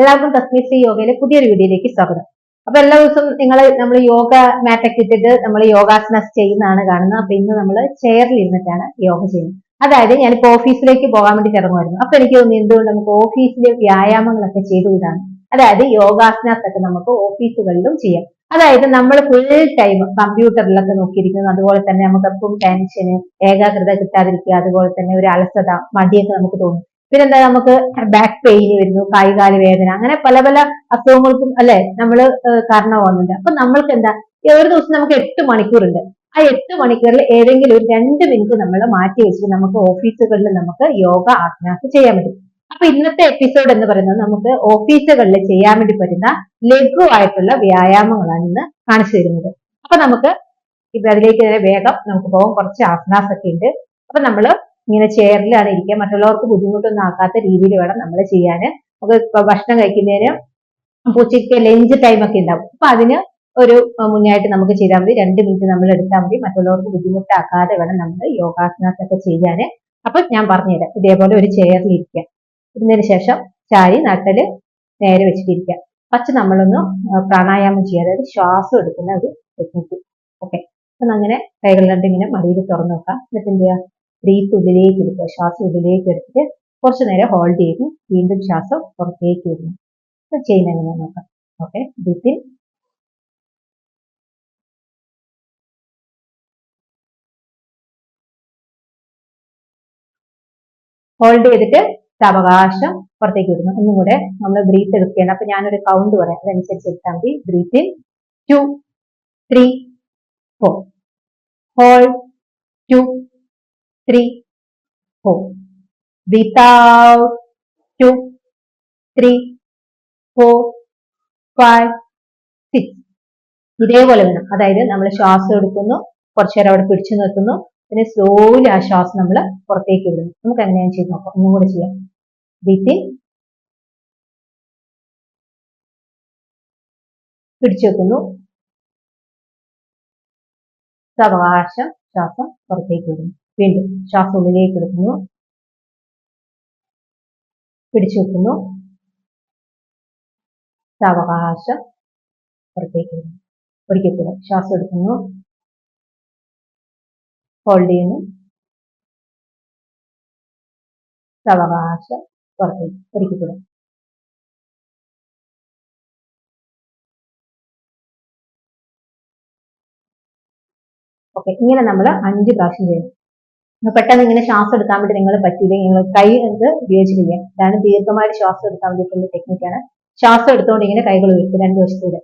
എല്ലാവർക്കും തസ്മീസ് യോഗയിലെ പുതിയൊരു വീഡിയോയിലേക്ക് സ്വാഗതം. അപ്പൊ എല്ലാ ദിവസവും നിങ്ങൾ നമ്മൾ യോഗ മാറ്റൊക്കെ ഇട്ടിട്ട് നമ്മൾ യോഗാസനസ് ചെയ്യുന്നതാണ് കാണുന്നത്. അപ്പൊ ഇന്ന് നമ്മൾ ചെയറിൽ ഇരുന്നിട്ടാണ് യോഗ ചെയ്യുന്നത്. അതായത് ഞാനിപ്പോ ഓഫീസിലേക്ക് പോകാൻ വേണ്ടി കിടന്നുമായിരുന്നു അപ്പൊ എനിക്ക് തോന്നി എന്തുകൊണ്ട് നമുക്ക് ഓഫീസിലെ വ്യായാമങ്ങളൊക്കെ ചെയ്തുകൂടാണ് അതായത് യോഗാസനാസ് ഒക്കെ നമുക്ക് ഓഫീസുകളിലും ചെയ്യാം. അതായത് നമ്മൾ ഫുൾ ടൈം കമ്പ്യൂട്ടറിലൊക്കെ നോക്കിയിരിക്കുന്നു അതുപോലെ തന്നെ നമുക്ക് എപ്പോഴും ടെൻഷന് ഏകാഗ്രത കിട്ടാതിരിക്കുക അതുപോലെ തന്നെ ഒരു അലസത മടിയൊക്കെ നമുക്ക് തോന്നും. പിന്നെന്താ നമുക്ക് ബാക്ക് പെയിൻ വരുന്നു കൈകാൽ വേദന അങ്ങനെ പല പല അസുഖങ്ങൾക്കും അല്ലെ നമ്മൾ കാരണമാകുന്നുണ്ട് അപ്പൊ നമ്മൾക്ക് എന്താ ഒരു ദിവസം നമുക്ക് എട്ട് മണിക്കൂറുണ്ട്. ആ എട്ട് മണിക്കൂറിൽ ഏതെങ്കിലും ഒരു രണ്ട് മിനിറ്റ് നമ്മൾ മാറ്റി വെച്ചിട്ട് നമുക്ക് ഓഫീസുകളിൽ നമുക്ക് യോഗ ആസനാസ് ചെയ്യാൻ പറ്റും. അപ്പൊ ഇന്നത്തെ എപ്പിസോഡ് എന്ന് പറയുന്നത് നമുക്ക് ഓഫീസുകളിൽ ചെയ്യാൻ വേണ്ടി പറ്റുന്ന ലഘുവായിട്ടുള്ള വ്യായാമങ്ങളാണ് ഇന്ന് കാണിച്ചു തരുന്നത്. അപ്പൊ നമുക്ക് ഇപ്പൊ അതിലേക്ക് വേഗം നമുക്ക് പോകാം. കുറച്ച് ആസനാസ് ഒക്കെ ഉണ്ട്. അപ്പൊ നമ്മൾ ഇങ്ങനെ ചെയറിലാണ് ഇരിക്കുക മറ്റുള്ളവർക്ക് ബുദ്ധിമുട്ടൊന്നും ആക്കാത്ത രീതിയിൽ വേണം നമ്മൾ ചെയ്യാൻ. നമുക്ക് ഭക്ഷണം കഴിക്കുന്നതിന് ഉച്ചയ്ക്ക് ലഞ്ച് ടൈം ഒക്കെ ഉണ്ടാവും. അപ്പൊ അതിന് ഒരു മുന്നായിട്ട് നമുക്ക് ചെയ്താൽ മതി. രണ്ട് മിനിറ്റ് നമ്മൾ എടുത്താൽ മതി. മറ്റുള്ളവർക്ക് ബുദ്ധിമുട്ടാക്കാതെ വേണം നമ്മൾ യോഗാസനത്തൊക്കെ ചെയ്യാൻ. അപ്പൊ ഞാൻ പറഞ്ഞുതരാം. ഇതേപോലെ ഒരു ചെയറിൽ ഇരിക്കുക. ഇരുന്നതിന് ശേഷം ചാരി നട്ടൽ നേരെ വെച്ചിട്ടിരിക്കുക. പച്ച നമ്മളൊന്ന് പ്രാണായാമം ചെയ്യുക. അതായത് ശ്വാസം എടുക്കുന്ന ഒരു ടെക്നിക്ക് ഓക്കെ അപ്പൊ അങ്ങനെ കൈകൾ രണ്ട് ഇങ്ങനെ മടിയിൽ തുറന്നു നോക്കാം. എന്നിട്ട് എന്ത് ചെയ്യുക? ബ്രീത്ത് ഉള്ളിലേക്ക് എടുക്കുക ശ്വാസം ഉള്ളിലേക്ക് എടുത്തിട്ട് കുറച്ചു നേരം ഹോൾഡ് ചെയ്യുന്നു വീണ്ടും ശ്വാസം പുറത്തേക്ക് വിടുന്നു ചെയ്യുന്ന എങ്ങനെയാ നോക്കാം. ഓക്കെ ബ്രീത്തിൽ ഹോൾഡ് ചെയ്തിട്ട് സാവകാശം പുറത്തേക്ക് വിടുന്നു ഒന്നും കൂടെ നമ്മൾ ബ്രീത്ത് എടുക്കുകയാണ്. അപ്പൊ ഞാനൊരു കൗണ്ട് പറയാം. അതനുസരിച്ച് എടുത്താൽ മതി. ബ്രീത്തിൽ two three four hold two three, four. Without out. Two, three, four, five, six. ഇതേപോലെ വേണം അതായത് നമ്മൾ ശ്വാസം എടുക്കുന്നു കുറച്ചു നേരം അവിടെ പിടിച്ചു നിർത്തുന്നു പിന്നെ സ്ലോലി ആ ശ്വാസം നമ്മൾ പുറത്തേക്ക് വിടുന്നു നമുക്ക് എങ്ങനെയാണ് ചെയ്ത് നോക്കാം ഒന്നും കൂടെ ചെയ്യാം ബ്രീത്തിൻ പിടിച്ചു വെക്കുന്നു സാവകാശം ശ്വാസം പുറത്തേക്ക് വിടുന്നു വീണ്ടും ശ്വാസം ഉള്ളിലേക്ക് എടുക്കുന്നു പിടിച്ചു വെക്കുന്നു. സാവകാശം പുറത്തേക്ക് ഒരിക്കൽ ശ്വാസം എടുക്കുന്നു. ഹോൾഡ് ചെയ്യുന്നു. സാവകാശം പുറത്തേക്ക് ഒരിക്കൽ ഓക്കെ ഇങ്ങനെ നമ്മൾ അഞ്ച് പ്രാവശ്യം ചെയ്യണം. പെട്ടെന്ന് ഇങ്ങനെ ശ്വാസം എടുക്കാൻ വേണ്ടി നിങ്ങൾ പറ്റില്ല നിങ്ങൾ കൈ എന്ത് ഉപയോഗിച്ച് ചെയ്യാം ഇതാണ് ദീർഘമായിട്ട് ശ്വാസം എടുക്കാൻ വേണ്ടിയിട്ടുള്ള ടെക്നിക്കാണ് ശ്വാസം എടുത്തുകൊണ്ട് ഇങ്ങനെ കൈകൾ ഉയർത്തി രണ്ട് വശത്തൂടെ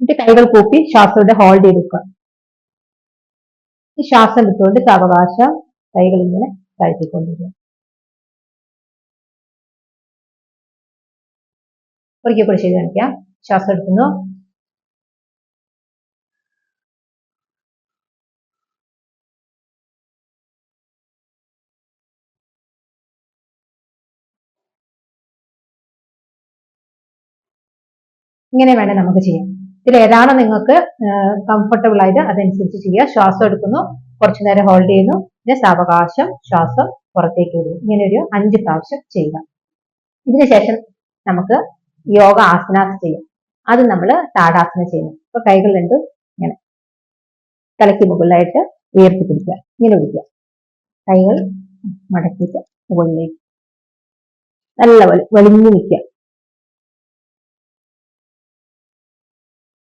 എന്നിട്ട് കൈകൾ കൂപ്പി ശ്വാസം ഹോൾഡ് ചെയ്തെടുക്കുക ഈ ശ്വാസം എടുത്തുകൊണ്ട് സാവകാശം കൈകൾ ഇങ്ങനെ താഴ്ത്തിക്കൊണ്ടിരിക്കുക. ഒരിക്കൽ കൂടി ചെയ്ത് കാണിക്കാം. ശ്വാസം എടുക്കുന്നു. ഇങ്ങനെ വേണം നമുക്ക് ചെയ്യാം. ഇതിൽ ഏതാണോ നിങ്ങൾക്ക് കംഫർട്ടബിൾ ആയത് അതനുസരിച്ച് ചെയ്യുക. ശ്വാസം എടുക്കുന്നു കുറച്ചു നേരം ഹോൾഡ് ചെയ്യുന്നു. പിന്നെ സാവകാശം ശ്വാസം പുറത്തേക്ക് വിടുന്നു. ഇങ്ങനെ ഒരു അഞ്ച് പ്രാവശ്യം ചെയ്യുക. ഇതിനുശേഷം നമുക്ക് യോഗ ആസനാസ് ചെയ്യാം. അത് നമ്മൾ താടാസന ചെയ്യുന്നു. ഇപ്പൊ കൈകൾ രണ്ടും ഇങ്ങനെ തലയ്ക്ക് മുകളിലായിട്ട് ഉയർത്തി പിടിക്കുക ഇങ്ങനെ പിടിക്കുക. കൈകൾ മടക്കിയിട്ട് മുകളിലേക്ക്. നല്ല വലിഞ്ഞു നിൽക്കുക.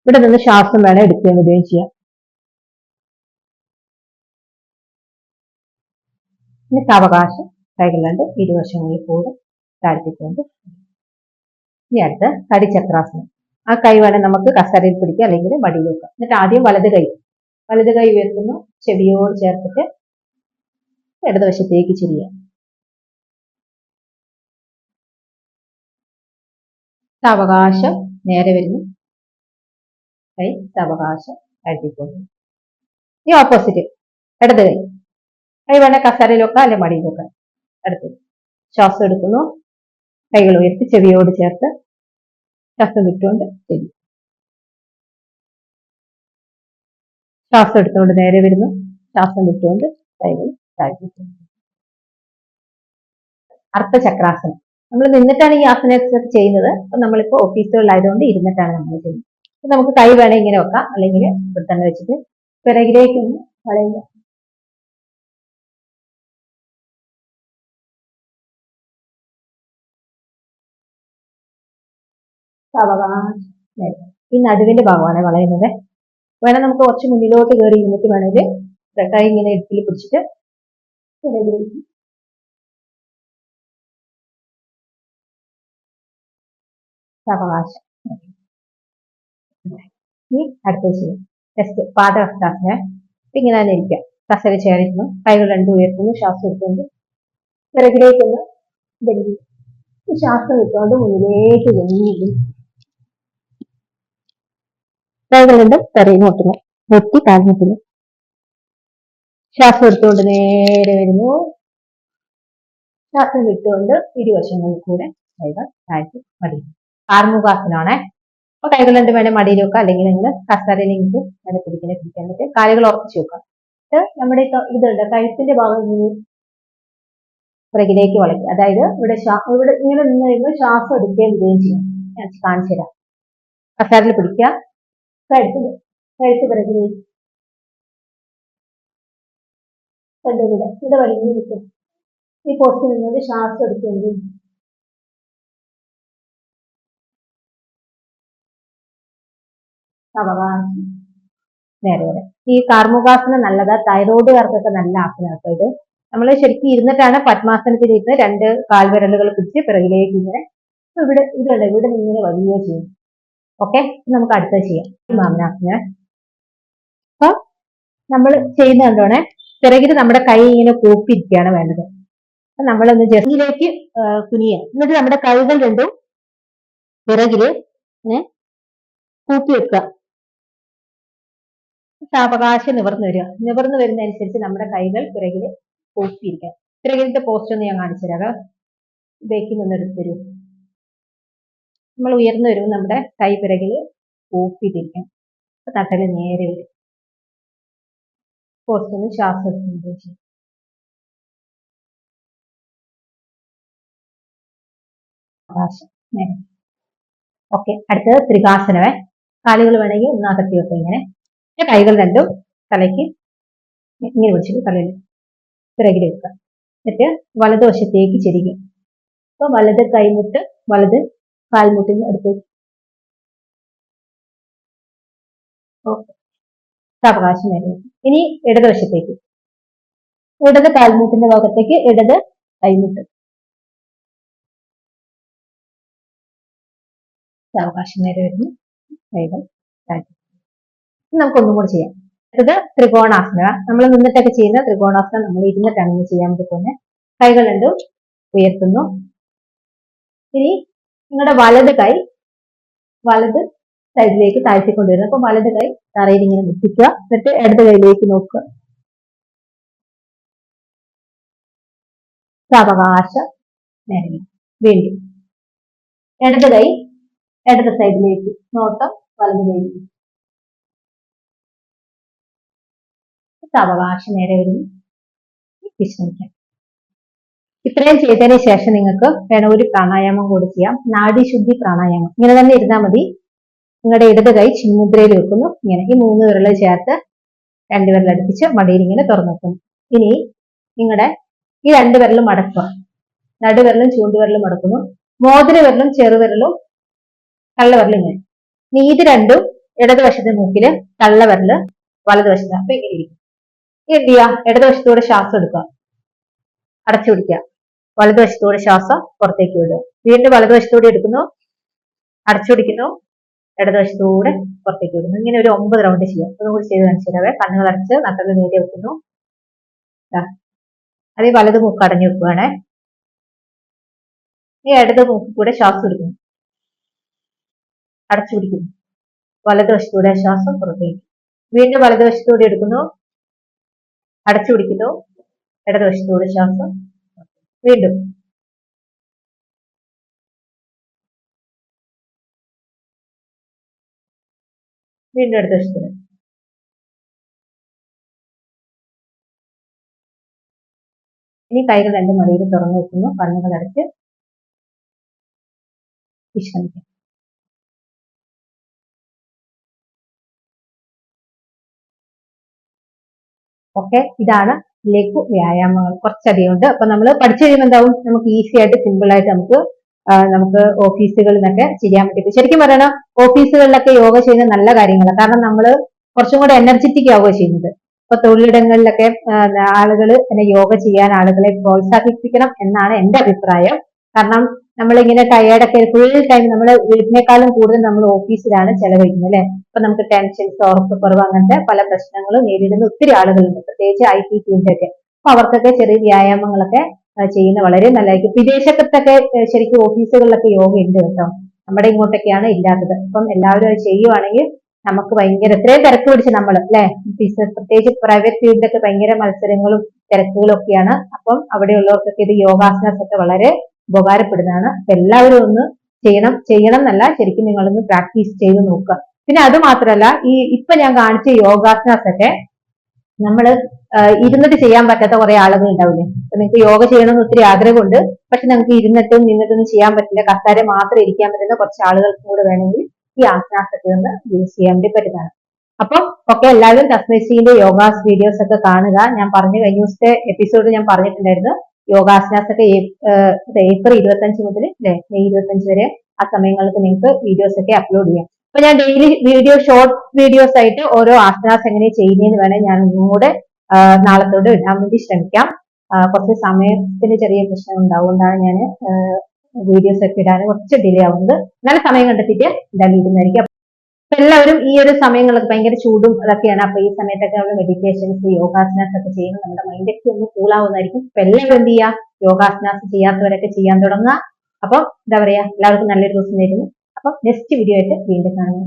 ഇവിടെ നിന്ന് ശ്വാസം വേണം എടുക്കുകയും വിടുകയും ചെയ്യാം. എന്നിട്ട് അവകാശം കൈകളുണ്ട് ഇരുവശങ്ങളിൽ കൂടെ താഴ്ത്തിക്കൊണ്ട്. ഇനി അടുത്ത് കടിചക്രാസനം ആ കൈ വേണം നമുക്ക് കസരയിൽ പിടിക്കുക അല്ലെങ്കിൽ മടിയിൽ വെക്കാം. എന്നിട്ട് ആദ്യം വലത് കൈ. വലത് കൈ ഉയർത്തുന്നു. ചെവിയോട് ചേർത്തിട്ട് ഇടതുവശത്തേക്ക് ചെരിയാം. അവകാശം നേരെ വരുന്നു. കൈ സാവകാശം ഈ ഓപ്പോസിറ്റ് ഇടത് കൈ. കൈ വേണേ കസാരയിലൊക്കെ അല്ലെ മടിയിലൊക്കെ അടുത്ത് ശ്വാസം എടുക്കുന്നു. കൈകൾ ഉയർത്തി ചെവിയോട് ചേർത്ത് ശ്വാസം വിട്ടുകൊണ്ട് ചെവി ശ്വാസം എടുത്തുകൊണ്ട് നേരെ വരുന്നു. ശ്വാസം വിട്ടുകൊണ്ട് കൈകൾ താഴ്ത്തിക്കുന്നു അർത്ഥചക്രാസനം നമ്മൾ നിന്നിട്ടാണ് ഈ ആസനൊക്കെ ചെയ്യുന്നത്. അപ്പൊ നമ്മളിപ്പോ ഓഫീസുകളിലായതുകൊണ്ട് ഇരുന്നിട്ടാണ് നമ്മൾ ചെയ്യുന്നത്. നമുക്ക് കൈ വേണേ ഇങ്ങനെ വെക്കാം. അല്ലെങ്കിൽ ഇവിടെ തന്നെ വെച്ചിട്ട് പിറകിലേക്ക് ഒന്ന് വളയുക ഈ നടുവിന്റെ ഭാഗമാണ് വളയുന്നത്. വേണം നമുക്ക് കുറച്ച് മുന്നിലോട്ട് കയറി ഇരുന്നിട്ട് വേണമെങ്കിൽ കൈ ഇങ്ങനെ ഇടുപ്പിൽ പിടിച്ചിട്ട് പിറകിലേക്ക്. ഇനി അടുത്ത ചെയ്യാം ടെസ്റ്റ് പാദഹസ്താസന ഇങ്ങനെ തന്നെ ഇരിക്കുക കസര ചേർക്കുന്നു. കൈകൾ രണ്ടും ഉയർത്തുന്നു. ശ്വാസം എടുത്തുകൊണ്ട് പിറകിലേക്കൊന്ന് ബെഞ്ചി ശ്വാസം വിട്ടുകൊണ്ട് മുന്നിലേക്ക് വെഞ്ഞിടും കൈകൾ രണ്ടും തെറിയും മുട്ടുന്നു വെട്ടി താഴ്ന്നിട്ടില്ല ശ്വാസം എടുത്തുകൊണ്ട് നേരെ വരുന്നു. ശ്വാസം വിട്ടുകൊണ്ട് ഇരുവശങ്ങളിൽ കൂടെ കൈകൾ താഴ്ത്തി മടിയും ആർമുഖാസനാണ് അപ്പൊ കൈകൾ രണ്ട് വേണേൽ മടിയിൽ വെക്കുക. അല്ലെങ്കിൽ നിങ്ങൾ കസാരയിൽ നിങ്ങൾക്ക് നേരെ പിടിക്കുന്ന പിടിക്കാൻ പറ്റും കാലുകൾ ഉറപ്പിച്ച് വെക്കാം എന്നിട്ട് നമ്മുടെ ഇതുണ്ട് കഴുത്തിന്റെ ഭാഗം പുറകിലേക്ക് വളയ്ക്കുക. അതായത് ഇവിടെ ഇവിടെ ഇങ്ങനെ നിന്ന് കഴിയുമ്പോൾ ശ്വാസം എടുക്കുകയും വിടുകയും ചെയ്യും. ഞാൻ കാണിച്ചു തരാം. കസാരയിൽ പിടിക്കുക. കഴുത്ത് കഴുത്ത് പിറകിലേക്ക് കണ്ടുകൂടെ ഇവിടെ വലിഞ്ഞു നിൽക്കും ഈ പോസ്റ്റ് നിന്നത് ശ്വാസം എടുക്കുകയും ചെയ്യും. അവകാശം നേരെ വരെ. ഈ കാർമുകാസനം നല്ലതാ തൈറോയിഡുകാർക്കൊക്കെ നല്ല ആസനമാണ് ഇത്. നമ്മൾ ശരിക്കും ഇരുന്നിട്ടാണ് പത്മാസനത്തിൽ ഇരുന്ന് രണ്ട് കാൽവിരലുകൾ പിടിച്ച് പിറകിലേക്ക് ഇങ്ങനെ ഇവിടെ ഇതുണ്ട് ഇവിടെ നിന്ന് ഇങ്ങനെ വലിയ ചെയ്യും. ഓക്കെ നമുക്ക് അടുത്തത് ചെയ്യാം. മാമനാസന അപ്പൊ നമ്മൾ ചെയ്യുന്ന കണ്ടോണേ പിറകിൽ നമ്മുടെ കൈ ഇങ്ങനെ കൂപ്പിയിരിക്കുകയാണ് വേണ്ടത്. അപ്പൊ നമ്മളൊന്ന് ജസ്റ്റിലേക്ക് കുനിയ എന്നിട്ട് നമ്മുടെ കൈകൾ രണ്ടും പിറകിൽ കൂപ്പി വെക്കുക. സാവകാശം നിവർന്നു വരിക. നിവർന്നു വരുന്നതനുസരിച്ച് നമ്മുടെ കൈകൾ പിറകിൽ കൂപ്പിയിരിക്കുക പിറകിലത്തെ പോസ്റ്റ് ഒന്ന് ഞാൻ കാണിച്ചു തരാം. ബേക്കിൽ നിന്ന് എടുത്തു നമ്മൾ ഉയർന്നു വരുമ്പോൾ നമ്മുടെ കൈ പിറകിൽ കൂപ്പിയിട്ടിരിക്കണം അപ്പൊ തട്ടൽ നേരെ വരും. പോസ്റ്റ് ഒന്ന് ശ്വാസം ഓക്കെ അടുത്തത് ത്രികാസനമേ. കാലുകൾ വേണമെങ്കിൽ ഒന്നാകത്തി വെക്കാം ഇങ്ങനെ. കൈകൾ രണ്ടും തലയ്ക്ക് ഇങ്ങനെ പിടിച്ചിട്ട് തലയിൽ പിറകിൽ വെക്കുക. എന്നിട്ട് വലതുവശത്തേക്ക് ചെരിക്കുക അപ്പൊ വലത് കൈമുട്ട് വലത് കാൽമുട്ടിന് അടുത്തേക്ക്. ഓക്കെ. സാവകാശം വെക്കുക. ഇനി ഇടതുവശത്തേക്ക്. ഇടത് കാൽമുട്ടിന്റെ ഭാഗത്തേക്ക് ഇടത് കൈമുട്ട്. സാവകാശം നേരെ വരുന്നു കൈകൾ താഴ്ത്തി. ഇനി നമുക്കൊന്നും കൂടി ചെയ്യാം. അടുത്തത് ത്രികോണാസന. നമ്മൾ നിന്നിട്ടൊക്കെ ചെയ്യുന്ന ത്രികോണാസനം നമ്മൾ ഇരുന്നിട്ടാണ് ഇന്ന് ചെയ്യാൻ പോകുന്നത്. കൈകൾ രണ്ടും ഉയർത്തുന്നു. ഇനി നിങ്ങളുടെ വലത് കൈ വലത് സൈഡിലേക്ക് താഴ്ത്തിക്കൊണ്ടുവരുന്നു. അപ്പൊ വലത് കൈ തറയിൽ ഇങ്ങനെ മുട്ടിക്കുക. എന്നിട്ട് ഇടത് കൈയിലേക്ക് നോക്കുക. സാവകാശ നേരെ വീണ്ടും. ഇടത് കൈ ഇടത് സൈഡിലേക്ക്. നോട്ടം വലത് കൈയിലേക്ക്. സാവകാശം നേരെ വരുന്നു വിശ്രമിക്കാം. ഇത്രയും ചെയ്തതിന് ശേഷം നിങ്ങൾക്ക് വേണം ഒരു പ്രാണായാമം കൂടി ചെയ്യാം. നാഡീശുദ്ധി പ്രാണായാമം. ഇങ്ങനെ തന്നെ ഇരുന്നാൽ മതി. നിങ്ങളുടെ ഇടത് കൈ ചിന്മുദ്രയിൽ വെക്കുന്നു. ഇങ്ങനെ ഈ മൂന്ന് വിരൽ ചേർത്ത് രണ്ട് വിരൽ അടുപ്പിച്ച് മടിയിൽ ഇങ്ങനെ തുറന്നു വെക്കുന്നു. ഇനി നിങ്ങളുടെ ഈ രണ്ട് വിരലും മടക്കുക നടുവിരലും ചൂണ്ടുവിരലും മടക്കുന്നു മോതിര വിരലും ചെറുവിരലും തള്ളവിരലും ഇങ്ങനെ. ഇനി ഇത് രണ്ടും ഇടതുവശത്തെ മൂക്കിൽ തള്ളവിരൽ വലതുവശത്ത്. അപ്പൊ ഇങ്ങനെ ഇരിക്കും. എന്ത് ചെയ്യുക ഇടതുവശത്തൂടെ ശ്വാസം എടുക്കുക. അടച്ചു പിടിക്കുക. വലതുവശത്തൂടെ ശ്വാസം പുറത്തേക്ക് വിടുക. വീണ്ടും വലതുവശത്തൂടെ എടുക്കുന്നു. അടച്ചു പിടിക്കുന്നു. ഇടതുവശത്തൂടെ പുറത്തേക്ക് വിടുന്നു. ഇങ്ങനെ ഒരു ഒമ്പത് റൗണ്ട് ചെയ്യാം. അതുകൂടി കൂടി ചെയ്ത് കാണിച്ചു തരാവേ. കണ്ണുകൾ അടച്ച് നട്ടൽ നേരെ വെക്കുന്നു. അതേ വലത് മൂക്ക് അടഞ്ഞു വെക്കുകയാണേ ഈ ഇടത് മൂക്കിൽ കൂടെ ശ്വാസം എടുക്കുന്നു. അടച്ചു പിടിക്കുന്നു. വലതുവശത്തൂടെ ശ്വാസം പുറത്തേക്ക്. വീണ്ടും വലതുവശത്തൂടെ എടുക്കുന്നു. അടച്ചു പിടിക്കുന്നു. ഇടതുവശത്തൂടെ ശ്വാസം. വീണ്ടും. വീണ്ടും ഇടതുവശത്തൂടെ. ഇനി കൈകൾ രണ്ട് മടിയിൽ തുറന്നു വെക്കുന്നു. കണ്ണുകൾ അടച്ച് വിശ്രമിക്കും ഓക്കെ ഇതാണ് ലഘു വ്യായാമങ്ങൾ. കുറച്ചധികം ഉണ്ട്. അപ്പൊ നമ്മൾ പഠിച്ചു കഴിയുമ്പോൾ എന്താവും? നമുക്ക് ഈസി ആയിട്ട് സിമ്പിൾ ആയിട്ട് നമുക്ക് നമുക്ക് ഓഫീസുകളിൽ നിന്നൊക്കെ ചെയ്യാൻ പറ്റും. ശരിക്കും പറയണം ഓഫീസുകളിലൊക്കെ യോഗ ചെയ്യുന്നത് നല്ല കാര്യങ്ങളാണ് കാരണം നമ്മൾ കുറച്ചും കൂടെ എനർജറ്റിക് ആവുക ചെയ്യുന്നത്. ഇപ്പൊ തൊഴിലിടങ്ങളിലൊക്കെ ആളുകൾ എന്നെ യോഗ ചെയ്യാൻ ആളുകളെ പ്രോത്സാഹിപ്പിക്കണം എന്നാണ് എന്റെ അഭിപ്രായം. കാരണം നമ്മളിങ്ങനെ ടയേർഡൊക്കെ ഫുൾ ടൈം നമ്മൾ വീട്ടിനേക്കാളും കൂടുതൽ നമ്മൾ ഓഫീസിലാണ് ചെലവഴിക്കുന്നത് അല്ലെ? അപ്പൊ നമുക്ക് ടെൻഷൻസ് കുറവ് അങ്ങനത്തെ പല പ്രശ്നങ്ങളും നേരിടുന്ന ഒത്തിരി ആളുകളുണ്ട്. പ്രത്യേകിച്ച് ഐ ടി ഫീൽഡൊക്കെ അപ്പൊ അവർക്കൊക്കെ ചെറിയ വ്യായാമങ്ങളൊക്കെ ചെയ്യുന്ന വളരെ നല്ലതായിരിക്കും. വിദേശത്തൊക്കെ ശരിക്കും ഓഫീസുകളിലൊക്കെ യോഗ ഉണ്ട് കേട്ടോ. നമ്മുടെ ഇങ്ങോട്ടൊക്കെയാണ് ഇല്ലാത്തത്. അപ്പം എല്ലാവരും അത് ചെയ്യുവാണെങ്കിൽ നമുക്ക് ഭയങ്കര എത്രയും തിരക്ക് പിടിച്ച് നമ്മൾ അല്ലെ? ബിസിനസ് പ്രത്യേകിച്ച് പ്രൈവറ്റ് ഫീൽഡിലൊക്കെ ഭയങ്കര മത്സരങ്ങളും തിരക്കുകളും ഒക്കെയാണ് അപ്പം അവിടെയുള്ളവർക്കൊക്കെ ഇത് യോഗാസനസ് ഒക്കെ വളരെ ഉപകാരപ്പെടുന്നതാണ്. അപ്പൊ എല്ലാവരും ഒന്ന് ചെയ്യണം. ചെയ്യണം എന്നല്ല ശരിക്കും നിങ്ങളൊന്ന് പ്രാക്ടീസ് ചെയ്ത് നോക്കുക. പിന്നെ അത് മാത്രമല്ല ഈ ഇപ്പൊ ഞാൻ കാണിച്ച യോഗാസനാസ് ഒക്കെ നമ്മൾ ഇരുന്നിട്ട് ചെയ്യാൻ പറ്റാത്ത കുറെ ആളുകൾ ഉണ്ടാവില്ലേ അപ്പൊ നിങ്ങൾക്ക് യോഗ ചെയ്യണമെന്ന് ഒത്തിരി ആഗ്രഹമുണ്ട്. പക്ഷെ നിങ്ങൾക്ക് ഇരുന്നിട്ടും നിന്നിട്ടൊന്നും ചെയ്യാൻ പറ്റില്ല. കസാര മാത്രം ഇരിക്കാൻ പറ്റുന്ന കുറച്ച് ആളുകൾക്ക് കൂടെ വേണമെങ്കിൽ ഈ ആസനാസൊക്കെ ഒന്ന് യൂസ് ചെയ്യാൻ വേണ്ടി പറ്റുന്നതാണ്. അപ്പം ഒക്കെ എല്ലാവരും തസ്മേശിന്റെ യോഗാസ് വീഡിയോസ് ഒക്കെ കാണുക. ഞാൻ പറഞ്ഞു കഴിഞ്ഞ ദിവസത്തെ എപ്പിസോഡ് ഞാൻ പറഞ്ഞിട്ടുണ്ടായിരുന്നു. യോഗാസനാസ് ഒക്കെ ഇരുപത്തി അഞ്ച് ഏപ്രിൽ മുതൽ അല്ലെ മെയ് ഇരുപത്തഞ്ച് വരെ ആ സമയങ്ങൾക്ക് നിങ്ങൾക്ക് വീഡിയോസ് ഒക്കെ അപ്ലോഡ് ചെയ്യാം. അപ്പൊ ഞാൻ ഡെയിലി വീഡിയോ ഷോർട്ട് വീഡിയോസ് ആയിട്ട് ഓരോ ആസനാസ് എങ്ങനെ ചെയ്യുന്നതെന്ന് വേണേൽ ഞാൻ ഒന്നും കൂടെ ആ, നാളെ തൊട്ട് ഇടാൻ വേണ്ടി ശ്രമിക്കാം. കുറച്ച് സമയത്തിന് ചെറിയ പ്രശ്നം ഉണ്ടാവുകൊണ്ടാണ് ഞാൻ വീഡിയോസ് ഒക്കെ ഇടാൻ കുറച്ച് ഡിലേ ആവുന്നത്. നല്ല സമയം കണ്ടെത്തിയിട്ട് ഇടുന്നതായിരിക്കും. അപ്പൊ എല്ലാവരും ഈ ഒരു സമയങ്ങളൊക്കെ ഭയങ്കര ചൂടും അതൊക്കെയാണ്. അപ്പൊ ഈ സമയത്തൊക്കെ നമ്മൾ മെഡിറ്റേഷൻസ് യോഗാസനാസ് ഒക്കെ ചെയ്യുമ്പോൾ നമ്മുടെ മൈൻഡൊക്കെ ഒന്ന് കൂളാവുന്നതായിരിക്കും അപ്പൊ എല്ലാവരും എന്ത് ചെയ്യുക? യോഗാസനാസ് ചെയ്യാത്തവരൊക്കെ ചെയ്യാൻ തുടങ്ങുക. അപ്പൊ എന്താ പറയാ? എല്ലാവർക്കും നല്ലൊരു ദിവസം നേരുന്നു. അപ്പൊ നെക്സ്റ്റ് വീഡിയോ ആയിട്ട് വീണ്ടും കാണുന്നു